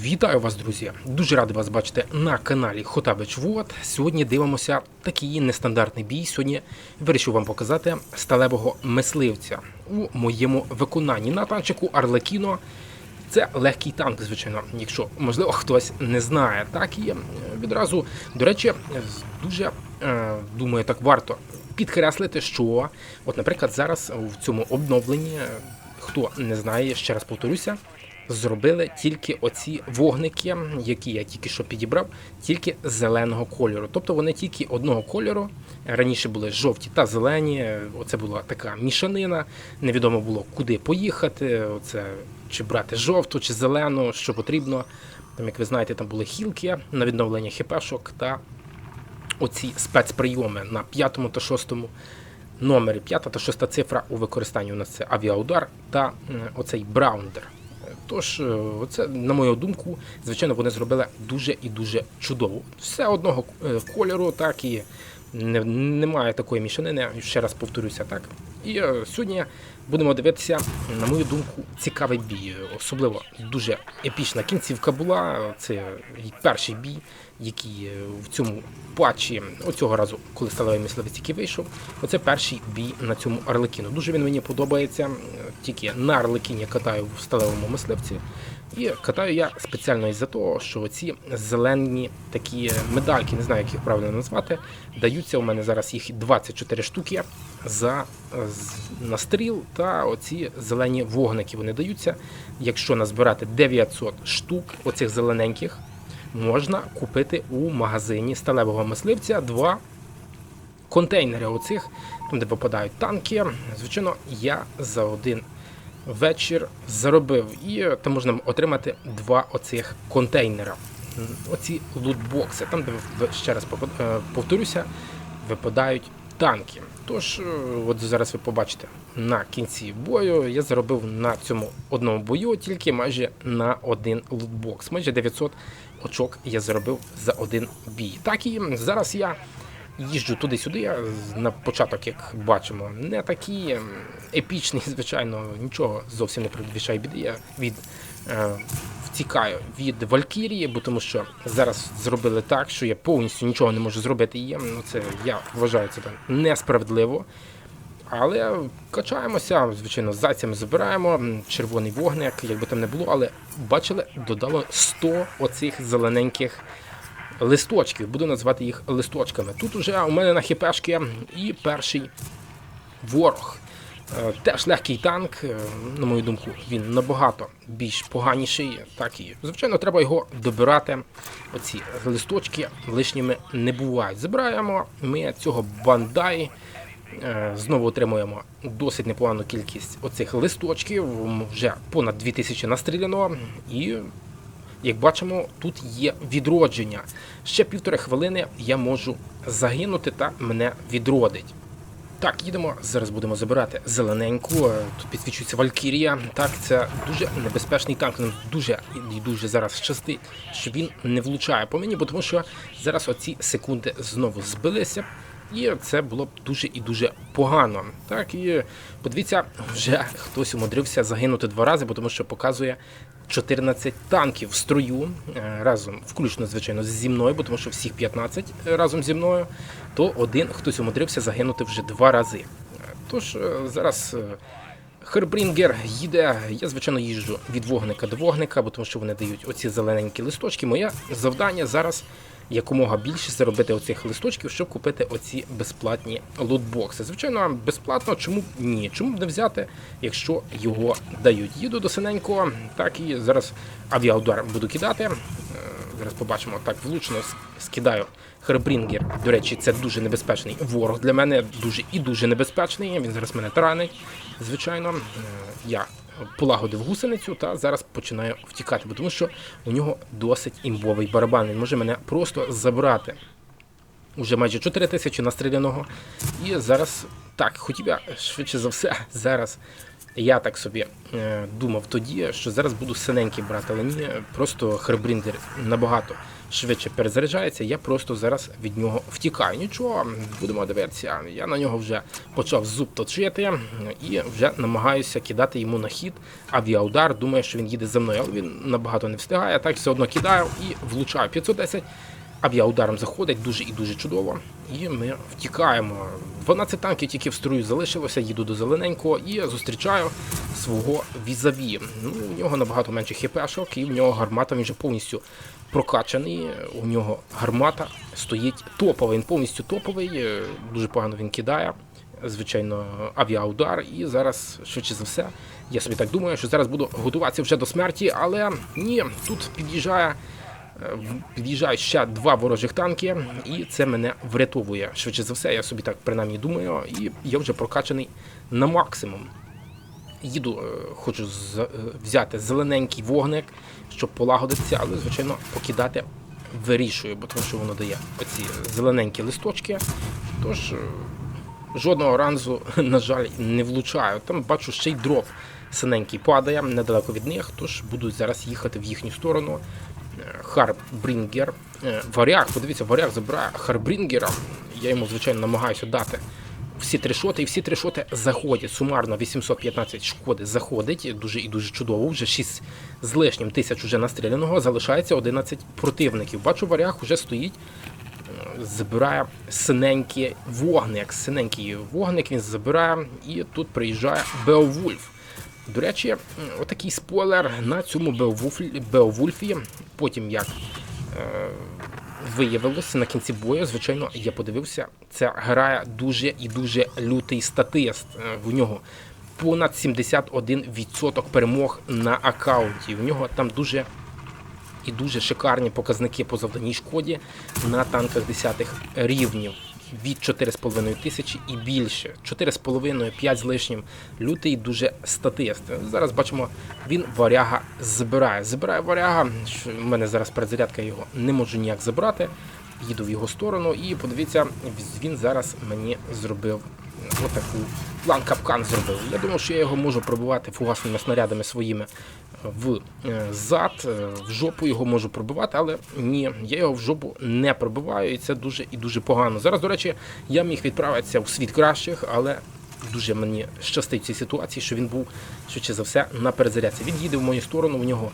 Вітаю вас, друзі! Дуже радий вас бачити на каналі Хотабич Вот. Сьогодні дивимося такий нестандартний бій. Сьогодні вирішив вам показати сталевого мисливця у моєму виконанні на танчику Арлекіно. Це легкий танк, звичайно, якщо можливо хтось не знає. Так і е, відразу, до речі, дуже е, думаю, так варто підкреслити, що, от, наприклад, зараз в цьому обновленні, е, хто не знає, ще раз повторюся, зробили тільки оці вогники, які я тільки що підібрав, тільки зеленого кольору. Тобто вони тільки одного кольору. Раніше були жовті та зелені. Оце була така мішанина. Невідомо було, куди поїхати. Оце чи брати жовту, чи зелену, що потрібно. Там, як ви знаєте, там були хілки на відновлення хіпешок та оці спецприйоми на п'ятому та шостому номері. П'ята та шоста цифра у використанні у нас це авіаудар та оцей браундер. Тож, це, на мою думку, звичайно, вони зробили дуже і дуже чудово. Все одного е, кольору, так і не, немає такої мішанини, ще раз повторюся, так. І е, сьогодні будемо дивитися, на мою думку, цікавий бій. Особливо дуже епічна кінцівка була. Це перший бій, який е, в цьому патчі, оцього разу, коли сталевий мисливець тільки вийшов. Оце перший бій на цьому Арлекіну. Дуже він мені подобається. Тільки на Арлекіні катаю в сталевому мисливці. І катаю я спеціально із-за того, що ці зелені такі медальки, не знаю, як їх правильно назвати, даються у мене зараз їх 24 штуки за настріл та оці зелені вогники. Вони даються. Якщо назбирати 900 штук оцих зелененьких, можна купити у магазині сталевого мисливця два контейнери оцих, там де попадають танки. Звичайно, я за один вечір заробив і е, там можна отримати два оцих контейнера. Оці лутбокси, там, де ще раз е, повторюся, випадають танки. Тож, е, от зараз ви побачите на кінці бою, я заробив на цьому одному бою тільки майже на один лутбокс. Майже 900 очок я заробив за один бій. Так і зараз я їжджу туди-сюди. На початок, як бачимо, не такий ем, епічний, звичайно, нічого зовсім не предвішає біди. Я від е, втікаю від Валькірії, бо тому що зараз зробили так, що я повністю нічого не можу зробити. І ну, це я вважаю це несправедливо. Але качаємося, звичайно, зайцями забираємо червоний вогник, як би там не було, але бачили, додало 100 оцих зелененьких листочків. Буду називати їх листочками. Тут уже у мене на хіпешки і перший ворог. Е, Теж легкий танк, е, на мою думку, він набагато більш поганіший. Так і звичайно, треба його добирати. Оці листочки лишніми не бувають. Забираємо ми цього бандай. Е, Знову отримуємо досить непогану кількість оцих листочків. Вже понад 2000 настріляно. І як бачимо, тут є відродження. Ще півтори хвилини я можу загинути та мене відродить. Так, їдемо. Зараз будемо забирати зелененьку. Е, Тут підсвічується Валькірія. Так, це дуже небезпечний танк. Нам дуже і дуже зараз щастить, що він не влучає по мені, бо тому що зараз оці секунди знову збилися. І це було б дуже і дуже погано. Так, і подивіться, вже хтось умудрився загинути два рази, бо тому що показує 14 танків в строю е, разом, включно, звичайно, зі мною, бо тому що всіх 15 разом зі мною, то один хтось умудрився загинути вже два рази. Е, Тож е, зараз е, Хербрінгер їде. Я, звичайно, їжджу від вогника до вогника, бо тому що вони дають оці зелененькі листочки. Моє завдання зараз якомога більше заробити оцих листочків, щоб купити оці безплатні лутбокси. Звичайно, безплатно, чому б ні? Чому б не взяти, якщо його дають? Їду до синенького, так і зараз авіаудар буду кидати. Е, Зараз побачимо так влучно скидаю Хербрінгер. До речі, це дуже небезпечний ворог для мене, дуже і дуже небезпечний. Він зараз мене таранить. Звичайно, Е, я полагодив гусеницю та зараз починаю втікати, бо тому що у нього досить імбовий барабан. Він може мене просто забрати. Уже майже 4 тисячі настріляного. І зараз так, хотів я швидше за все зараз Я так собі е, думав тоді, що зараз буду синенький брати, але ні, просто Хербріндер набагато швидше перезаряджається. Я просто зараз від нього втікаю. Нічого, будемо дивитися. Я на нього вже почав зуб точити і вже намагаюся кидати йому на хід авіаудар. Думаю, що він їде за мною, але він набагато не встигає. Так все одно кидаю і влучаю 510. Авіаударом заходить дуже і дуже чудово. І ми втікаємо. 12 танків тільки в строю залишилося, їду до зелененького і зустрічаю свого візаві. Ну, у нього набагато менше хіпешок, і в нього гармата він вже повністю прокачаний. У нього гармата стоїть топова. Він повністю топовий, е, дуже погано він кидає. Звичайно, авіаудар, і зараз, швидше за все, я собі так думаю, що зараз буду готуватися вже до смерті, але ні, тут під'їжджає Під'їжджають ще два ворожих танки, і це мене врятовує. Швидше за все, я собі так принаймні думаю, і я вже прокачаний на максимум. Їду, е, хочу е, взяти зелененький вогник, щоб полагодитися, але, звичайно, покидати вирішую, бо тому що воно дає оці зелененькі листочки. Тож е, жодного разу, на жаль, не влучаю. Там бачу ще й дроп синенький падає недалеко від них, тож буду зараз їхати в їхню сторону. Харбрінгер. Е, Варяг, подивіться, варяг забирає Харбрінгера. Я йому, звичайно, намагаюся дати всі три шоти, і всі три шоти заходять. Сумарно 815 шкоди заходить. Дуже і дуже чудово. Вже 6 з лишнім тисяч уже настріляного. Залишається 11 противників. Бачу, варяг вже стоїть. е, Забирає синенький вогник. Синенький вогник він забирає, і тут приїжджає Беовульф. До речі, отакий спойлер на цьому Беовульфі. Потім як е, виявилося на кінці бою, звичайно, я подивився, це грає дуже і дуже лютий статист. Е, В нього понад 71% перемог на аккаунті. В нього там дуже і дуже шикарні показники по завданій шкоді на танках 10 рівнів. Від 4,5 тисячі і більше. 4,5-5 з лишнім. Лютий дуже статист. Зараз бачимо, він варяга збирає. Збирає варяга. в мене зараз передзарядка його не можу ніяк забрати. Їду в його сторону і подивіться, він зараз мені зробив отаку план капкан зробив. Я думав, що я його можу пробивати фугасними снарядами своїми в е, зад, е, в жопу його можу пробивати, але ні, я його в жопу не пробиваю, і це дуже і дуже погано. Зараз, до речі, я міг відправитися в світ кращих, але дуже мені щастить в цій ситуації, що він був швидше за все на перезарядці. Він їде в мою сторону, у нього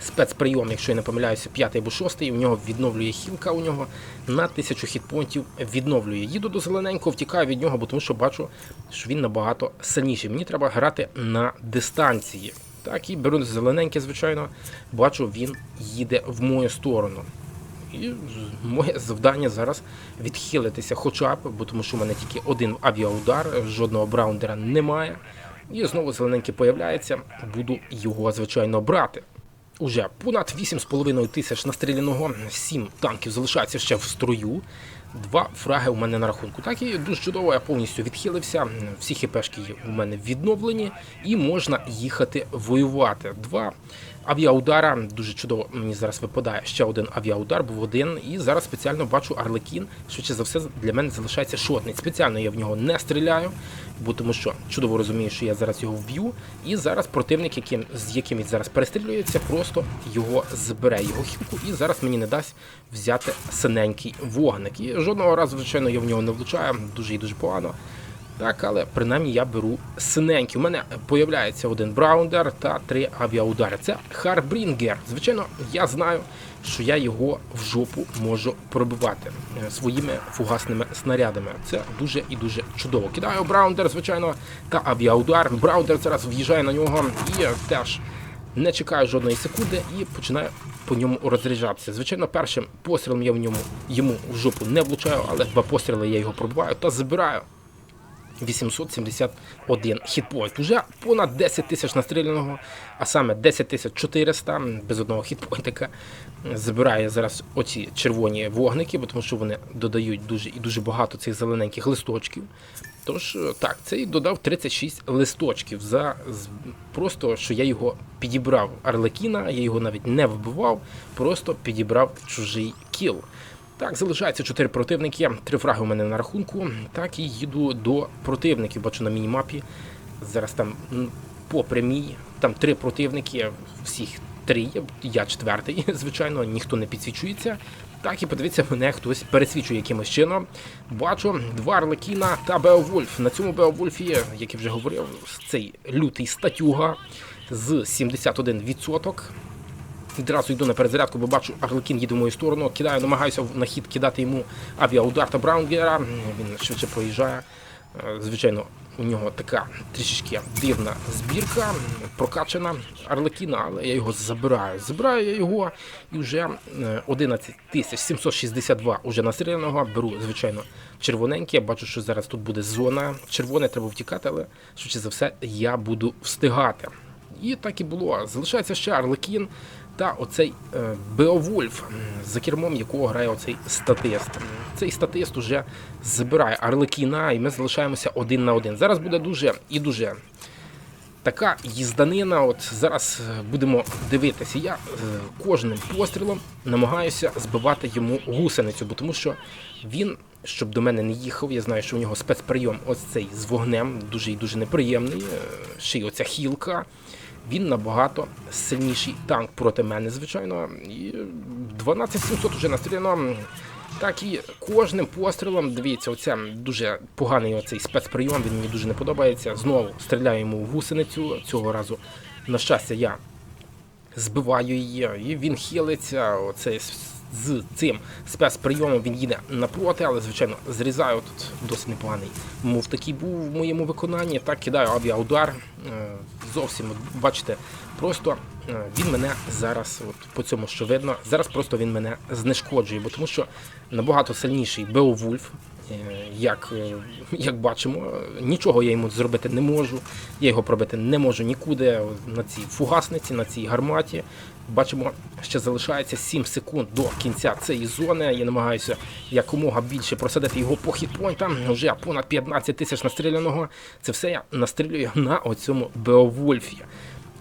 спецприйом, якщо я не помиляюся, п'ятий або шостий. У нього відновлює хілка у нього на тисячу хітпонтів відновлює. Їду до зелененького, втікаю від нього, бо тому що бачу, що він набагато сильніший. Мені треба грати на дистанції. Так, і беру зелененьке, звичайно, бачу, він їде в мою сторону. І моє завдання зараз відхилитися хоча б, бо тому що в мене тільки один авіаудар, жодного браундера немає. І знову зелененький появляється, буду його, звичайно, брати. Уже понад 8,5 тисяч настріляного, 7 танків залишається ще в строю. Два фраги у мене на рахунку. Так і дуже чудово, я повністю відхилився. Всі хіпешки у мене відновлені, і можна їхати воювати. Два авіаудара. Дуже чудово мені зараз випадає. Ще один авіаудар був один. І зараз спеціально бачу Арлекін. Швидше за все для мене залишається шотний. Спеціально я в нього не стріляю, бо тому що чудово розумію, що я зараз його вб'ю. І зараз противник, яким з яким він зараз перестрілюється, просто його збере, його хілку, і зараз мені не дасть взяти синенький вогник. І жодного разу, звичайно, я в нього не влучаю, дуже і дуже погано. Так, але принаймні я беру синенький. У мене появляється один браундер та три авіаудари. Це Харбрінгер. Звичайно, я знаю, що я його в жопу можу пробивати е, своїми фугасними снарядами. Це дуже і дуже чудово. Кидаю браундер, звичайно, та авіаудар. Браундер зараз в'їжджає на нього і теж не чекаю жодної секунди і починаю по ньому розряджатися. Звичайно, першим пострілом я в ньому йому в жопу не влучаю, але два постріли я його пробиваю та забираю. 871 хітпойнт. Уже понад 10 тисяч настріляного, а саме 10 тисяч 400 без одного хітпойнтика. Забирає зараз оці червоні вогники, бо тому що вони додають дуже і дуже багато цих зелененьких листочків. Тож так, цей додав 36 листочків за просто, що я його підібрав Арлекіна, я його навіть не вбивав, просто підібрав чужий кіл. Так, залишається 4 противники, три фраги у мене на рахунку. Так і їду до противників. Бачу на мінімапі Зараз там по прямій, там три противники, всіх три, я четвертий, звичайно, ніхто не підсвічується. Так, і подивіться, мене хтось пересвічує якимось чином. Бачу два Арлекіна та Беовульф. На цьому Беовульфі, як я вже говорив, цей лютий статюга з 71%. Відразу йду на перезарядку, бо бачу, Арлекін їде в мою сторону, кидаю, намагаюся на хід кидати йому авіаудар та Браунгера. Він швидше проїжджає. Е, Звичайно, у нього така трішечки дивна збірка, прокачана Арлекіна, але я його забираю. Забираю я його і вже е, 11 тисяч 762 уже настріляного. Беру, звичайно, червоненьке. Я бачу, що зараз тут буде зона. Червоне треба втікати, але швидше за все я буду встигати. І так і було. Залишається ще Арлекін та оцей е, Беовульф, за кермом якого грає оцей статист. Цей статист уже забирає Арлекіна, і ми залишаємося один на один. Зараз буде дуже і дуже така їзданина. От зараз е, будемо дивитися. Я е, кожним пострілом намагаюся збивати йому гусеницю, бо тому що він. Щоб до мене не їхав, я знаю, що у нього спецприйом ось цей з вогнем дуже і дуже неприємний. Ще й оця хілка. Він набагато сильніший танк проти мене, звичайно. І 12700 вже настріляно. Так і кожним пострілом, дивіться, оце дуже поганий оцей спецприйом, він мені дуже не подобається. Знову стріляю йому в гусеницю. Цього разу, на щастя, я збиваю її, і він хилиться. Оцей з- цим спецприйомом він їде напроти, але звичайно зрізаю тут досить непоганий. Мов такий був в моєму виконанні. Так кидаю авіаудар. Зовсім от, бачите, просто е, він мене зараз, от по цьому що видно, зараз просто він мене знешкоджує, бо тому що набагато сильніший Беовульф. Е, Як, е, як бачимо, нічого я йому зробити не можу. Я його пробити не можу нікуди на цій фугасниці, на цій гарматі. Бачимо, ще залишається 7 секунд до кінця цієї зони. Я намагаюся якомога більше просадити його по хітпойнтам. Вже понад 15 тисяч настріляного. Це все я настрілюю на оцьому Беовульфі.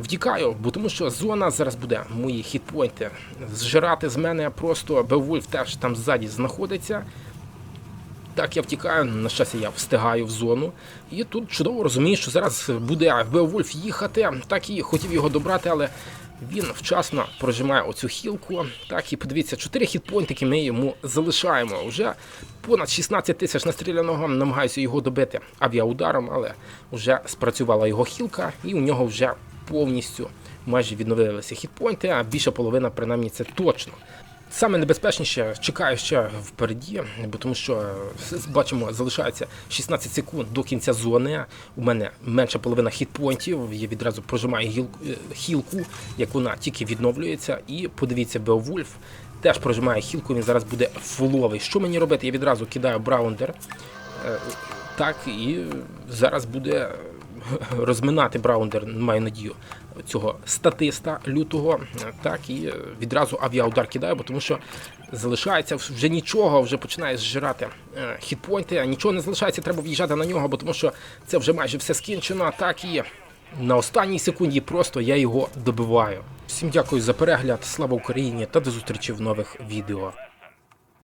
Втікаю, бо тому що зона зараз буде мої хітпойнти зжирати з мене. Просто Беовульф теж там ззаді знаходиться. Так, я втікаю, на щастя, я встигаю в зону. І тут чудово розумію, що зараз буде Беовульф їхати. Так і хотів його добрати, але він вчасно прожимає оцю хілку. Так, і подивіться, 4 хітпойнтики ми йому залишаємо. Вже понад 16 тисяч настріляного. Намагаюся його добити авіаударом, але вже спрацювала його хілка, і у нього вже повністю майже відновилися хітпойнти, а більша половина, принаймні, це точно. Саме небезпечніше чекаю ще впереді, бо тому що е, бачимо, залишається 16 секунд до кінця зони. У мене менша половина хітпойнтів. Я відразу прожимаю гілку, е, хілку, як вона тільки відновлюється. І подивіться, Беовульф теж прожимає хілку. Він зараз буде фуловий. Що мені робити? Я відразу кидаю браундер. Е, Так, і зараз буде розминати Браундер, маю надію, цього статиста лютого. Так, і відразу авіаудар кидаю, бо тому що залишається вже нічого, вже починає зжирати е, хітпойнти, а нічого не залишається, треба в'їжджати на нього, бо тому що це вже майже все скінчено. Так і на останній секунді просто я його добиваю. Всім дякую за перегляд, слава Україні та до зустрічі в нових відео.